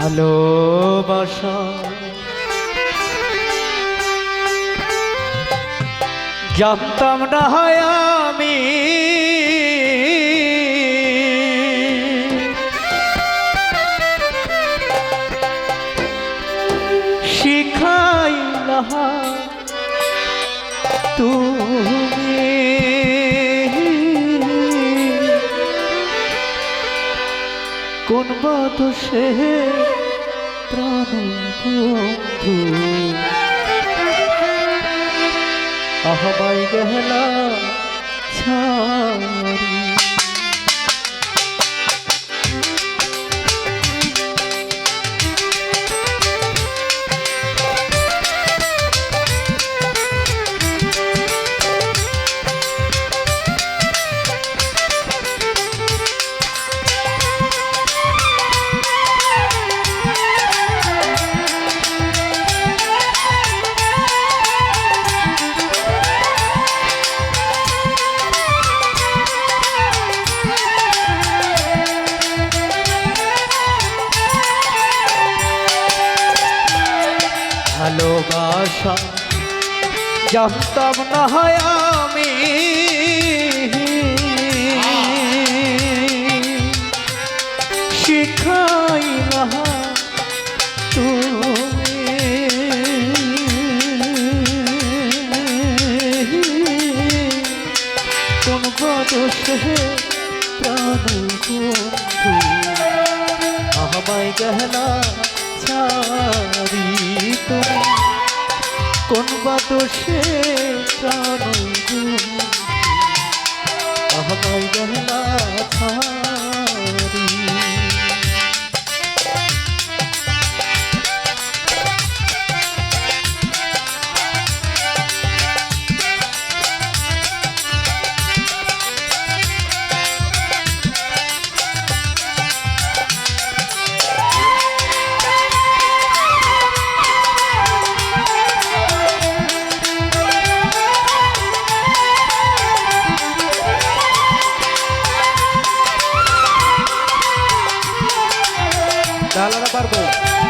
ভালোবাসা। জানতাম না হয় আমি। শিখাইলা তুমি। কোন বাদশে প্রাণ আহবাই গহলা ছাড়ি। ভালোবাসা। জানতাম না হয় আমি। শিখাইলা তুমি। কোন বদসে প্রাণ আমায় গহনা ছাড়ি তুমি কোন বাদসে প্রাণ আহ গহনা Galera Barbosa.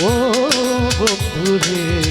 ও বন্ধু রে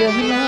গহনা